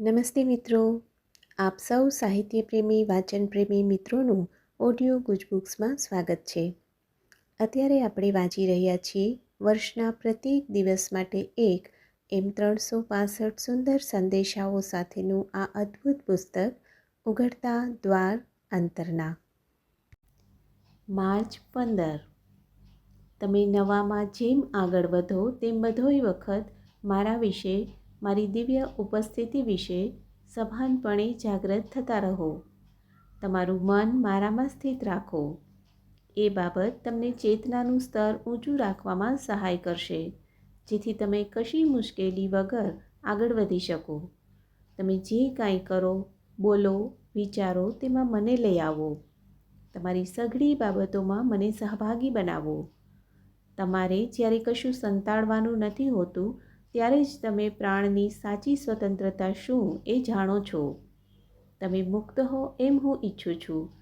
નમસ્તે મિત્રો. આપ સૌ સાહિત્ય પ્રેમી વાચન પ્રેમી મિત્રોનું ઓડિયો ગુજબુક્સમાં સ્વાગત છે. અત્યારે આપણે વાંચી રહ્યા છીએ વર્ષના પ્રત્યેક દિવસ માટે એક એમ ત્રણસો પાસઠ સુંદર સંદેશાઓ સાથેનું આ અદ્ભુત પુસ્તક, ઉઘડતા દ્વાર અંતરના. માર્ચ પંદર. તમે નવામાં જેમ આગળ વધો તેમ બધોય વખત મારા વિશે મારી દિવ્ય ઉપસ્થિતિ વિશે સભાનપણે જાગૃત થતા રહો. તમારું મન મારામાં સ્થિત રાખો. એ બાબત તમને ચેતનાનું સ્તર ઊંચું રાખવામાં સહાય કરશે, જેથી તમે કશી મુશ્કેલી વગર આગળ વધી શકો. તમે જે કાંઈ કરો, બોલો, વિચારો તેમાં મને લઈ આવો. તમારી સઘળી બાબતોમાં મને સહભાગી બનાવો. તમારે જ્યારે કશું સંતાડવાનું નથી હોતું ત્યારે જ તમે પ્રાણની સાચી સ્વતંત્રતા શું એ જાણો છો. તમે મુક્ત હો એમ હું ઈચ્છું છું.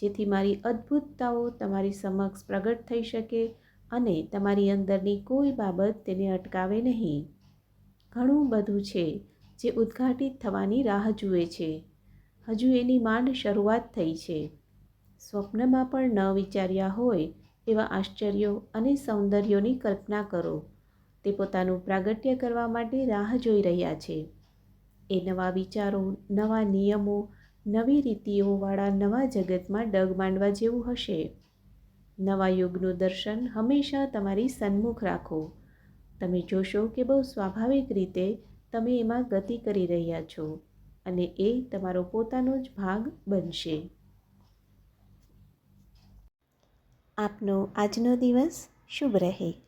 જેથી મારી અદ્ભુતતાઓ તમારી સમક્ષ પ્રગટ થઈ શકે અને તમારી અંદરની કોઈ બાબત તેને અટકાવે નહીં. ઘણું બધું છે જે ઉદ્ઘાટિત થવાની રાહ જુએ છે. હજુ એની માંડ શરૂઆત થઈ છે. સ્વપ્નમાં પણ ન વિચાર્યા હોય એવા આશ્ચર્યો અને સૌંદર્યોની કલ્પના કરો. તે પોતાનું પ્રાગટ્ય કરવા માટે રાહ જોઈ રહ્યા છે. એ નવા વિચારો, નવા નિયમો, નવી રીતિઓવાળા નવા જગતમાં ડગ માંડવા જેવું હશે. નવા યુગનું દર્શન હંમેશા તમારી સન્મુખ રાખો. તમે જોશો કે બહુ સ્વાભાવિક રીતે તમે એમાં ગતિ કરી રહ્યા છો અને એ તમારો પોતાનો જ ભાગ બનશે. આપનો આજનો દિવસ શુભ રહે.